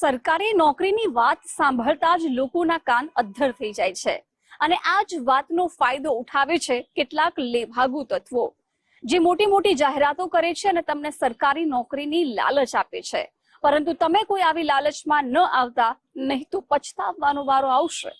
સરકારી નોકરીની વાત સાંભળતા જ લોકોના કાન અદ્ધર થઈ જાય છે. અને આ જ વાતનો ફાયદો ઉઠાવે છે કેટલાક લેભાગુ તત્વો. જે મોટી મોટી જાહેરાતો કરે છે અને તમને સરકારી નોકરીની લાલચ આપે છે. પરંતુ તમે કોઈ આવી લાલચમાં ન આવતા, નહીં તો પછતાવવાનો વારો આવશે.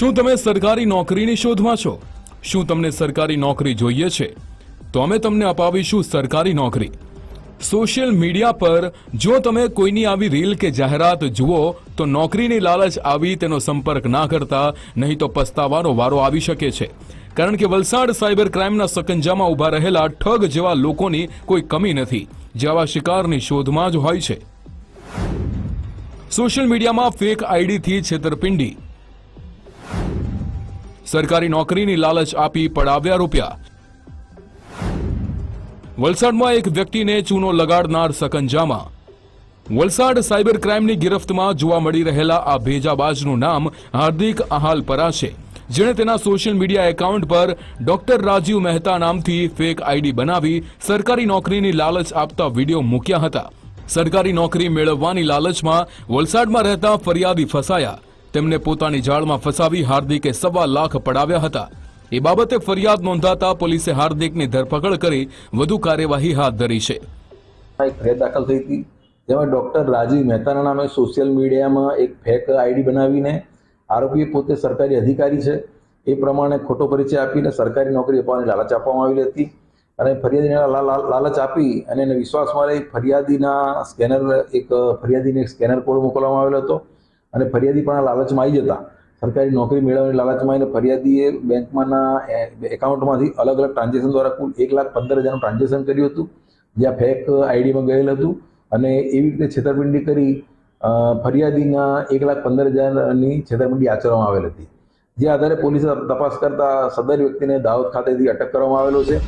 શું તમે સરકારી નોકરીની શોધમાં છો? શું તમને સરકારી નોકરી જોઈએ છે? તો અમે તમને અપાવીશું સરકારી નોકરી. સોશિયલ મીડિયા પર જો તમે કોઈની આવી રીલ કે જાહેરાત જુઓ, તો નોકરીની લાલચ આવી તેનો સંપર્ક ના કરતા, નહીં તો પસ્તાવાનો વારો આવી શકે છે. કારણ કે વલસાડ સાયબર ક્રાઇમના સકંજામાં ઊભા રહેલા ઠગ જેવા લોકોની કોઈ કમી નથી જેવા શિકારની શોધમાં જ હોય છે. સોશિયલ મીડિયામાં ફેક આઈડીથી છેતરપિંડી. સરકારી નોકરીની લાલચ આપી પડાવ્યા રૂપિયા. વલસાડમાં એક વ્યક્તિને ચૂનો લગાડનાર સકંજામાં. વલસાડ સાયબર ક્રાઇમની ગિરફ્તમાં જોવા મળી રહેલા આ ભેજાબાજનું નામ હાર્દિક આહાલપરા છે. જેણે તેના સોશિયલ મીડિયા એકાઉન્ટ પર ડોક્ટર રાજીવ મહેતા નામથી ફેક આઈડી બનાવી સરકારી નોકરીની લાલચ આપતા વીડિયો મૂક્યા હતા. સરકારી નોકરી મેળવવાની લાલચમાં વલસાડમાં રહેતા ફરિયાદી ફસાયા. તેમને પોતાની જાળમાં ફસાવી હાર્દિકે સવા લાખ પડાવ્યા હતા. એ બાબતે ફરિયાદ નોંધાતા પોલીસે હાર્દિકની ધરપકડ કરી વધુ કાર્યવાહી હાથ ધરી છે. એક દાખલ થઈ હતી. જેમાં ડૉક્ટર રાજીવ મહેતાના નામે સોશિયલ મીડિયામાં એક ફેક આઈડી બનાવીને આરોપી પોતે સરકારી અધિકારી છે. એ પ્રમાણે ખોટો પરિચય આપીને સરકારી નોકરી અપાવવાની લાલચ આપવામાં આવેલી હતી. અને ફરિયાદીને લાલચ આપી અને એને વિશ્વાસમાં રહી ફરિયાદીના સ્કેનર, એક ફરિયાદીને સ્કેનર કોડ મોકલવામાં આવેલો હતો. અને ફરિયાદી પણ આ લાલચમાં આવી જતા. સરકારી નોકરી મેળવવાની લાલચમાં આવીને ફરિયાદીએ બેંકમાંના એકાઉન્ટમાંથી અલગ અલગ ટ્રાન્ઝેક્શન દ્વારા કુલ એક લાખ પંદર હજારનું ટ્રાન્ઝેક્શન કર્યું હતું, જ્યાં ફેક આઈડીમાં ગયેલ હતું. અને એવી રીતે છેતરપિંડી કરી ફરિયાદીના એક લાખ પંદર હજારની છેતરપિંડી આચરવામાં આવેલ હતી. જે આધારે પોલીસે તપાસ કરતા સદર વ્યક્તિને દાહોદ ખાતેથી અટક કરવામાં આવેલો છે.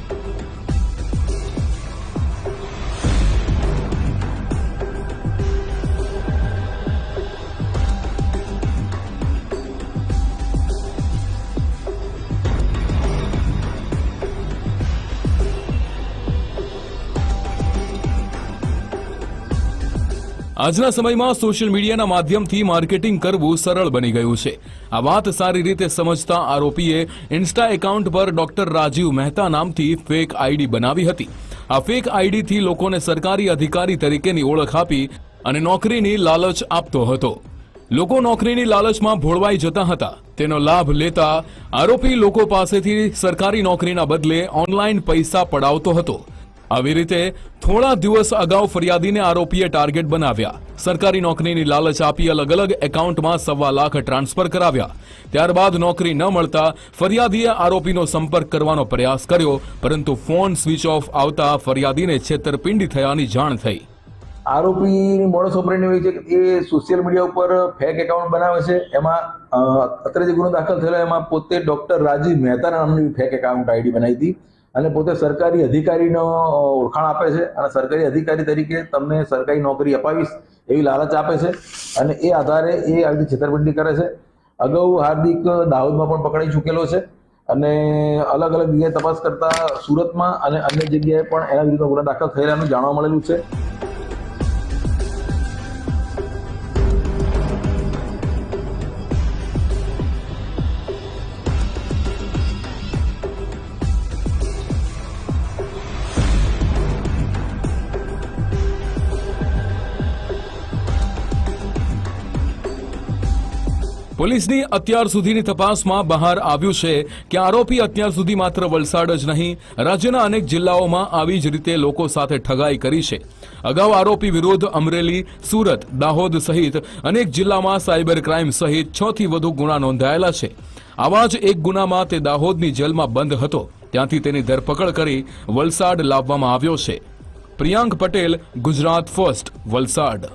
આજના સમયમાં સોશિયલ મીડિયાના માધ્યમથી માર્કેટિંગ કરવું સરળ બની ગયું છે. આ વાત સારી રીતે સમજતા આરોપીએ ઇન્સ્ટા એકાઉન્ટ પર ડોક્ટર રાજીવ મહેતા નામથી ફેક આઈડી બનાવી હતી. આ ફેક આઈડીથી લોકોને સરકારી અધિકારી તરીકેની ઓળખ આપી અને નોકરીની લાલચ આપતો હતો. લોકો નોકરીની લાલચમાં ભોળવાઈ જતા હતા. તેનો લાભ લેતા આરોપી લોકો પાસેથી સરકારી નોકરીના બદલે ઓનલાઈન પૈસા પડાવતો હતો. આવી રીતે થોડા દિવસ અગાઉ ફરિયાદીને આરોપીએ ટાર્ગેટ બનાવ્યા. સરકારી નોકરીની લાલચ આપી અલગ અલગ એકાઉન્ટમાં સવા લાખ ટ્રાન્સફર કરાવ્યા. ત્યારબાદ નોકરી ન મળતા ફરિયાદીએ આરોપીનો સંપર્ક કરવાનો પ્રયાસ કર્યો, પરંતુ ફોન સ્વિચ ઓફ આવતા ફરિયાદીને છેતરપિંડી થયાની જાણ થઈ. આરોપીની મોડસ ઓપરેન્ડી હોય છે કે એ સોશિયલ મીડિયા ઉપર ફેક એકાઉન્ટ બનાવે છે. એમાં અત્યારે જે ગુનો દાખલ થયેલો, એમાં પોતે ડોક્ટર રાજીવ મહેતા નામની ફેક એકાઉન્ટ આઈડી બનાવી હતી. અને પોતે સરકારી અધિકારીનો ઓળખાણ આપે છે અને સરકારી અધિકારી તરીકે તમને સરકારી નોકરી અપાવીશ એવી લાલચ આપે છે અને એ આધારે એ આવી રીતે છેતરપિંડી કરે છે. અગાઉ હાર્દિક દાહોદમાં પણ પકડાઈ ચૂકેલો છે અને અલગ અલગ જગ્યાએ તપાસ કરતા સુરતમાં અને અન્ય જગ્યાએ પણ એના વિરુદ્ધ ગુના દાખલ થયેલાનું જાણવા મળેલું છે. પોલીસની અત્યાર સુધીની તપાસમાં બહાર આવ્યું છે કે આરોપી અત્યાર સુધી માત્ર વલસાડ જ નહીં, રાજ્યના અનેક જિલ્લાઓમાં આવી જ રીતે લોકો સાથે ઠગાઈ કરી છે. અગાઉ આરોપી વિરુદ્ધ અમરેલી, સુરત, દાહોદ સહિત અનેક જિલ્લામાં સાયબર ક્રાઇમ સહિત છ થી વધુ ગુના નોંધાયેલા છે. આવા જ એક ગુનામાં તે દાહોદની જેલમાં બંધ હતો. ત્યાંથી તેની ધરપકડ કરી વલસાડ લાવવામાં આવ્યો છે. પ્રિયાંક પટેલ, ગુજરાત ફર્સ્ટ, વલસાડ.